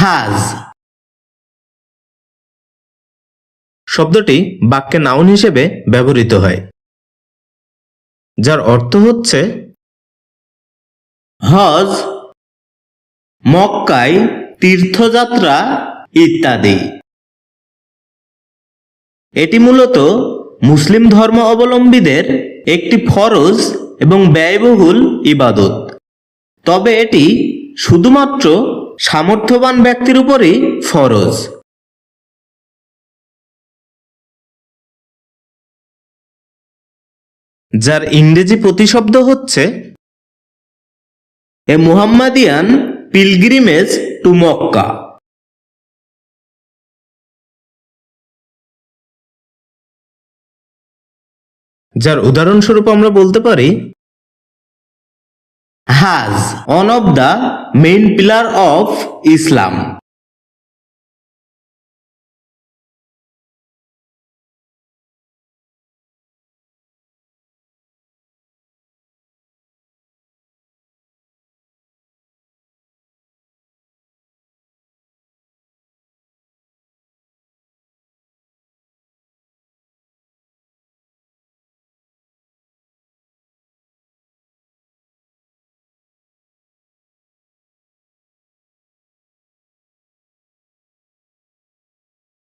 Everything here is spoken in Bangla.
হাজ শব্দটি বাক্যে নাউন হিসেবে ব্যবহৃত হয় যার অর্থ হচ্ছে হজ মক্কায় তীর্থযাত্রা ইত্যাদি এটি মূলত মুসলিম ধর্ম অবলম্বীদের একটি ফরজ এবং ব্যয়বহুল ইবাদত তবে এটি শুধুমাত্র সামর্থ্যবান ব্যক্তির উপরেই ফরজ যার ইংরেজি প্রতিশব্দ হচ্ছে a Mohammedan pilgrimage to Mecca যার উদাহরণস্বরূপ আমরা বলতে পারি Hajj, one of the main pillars of Islam.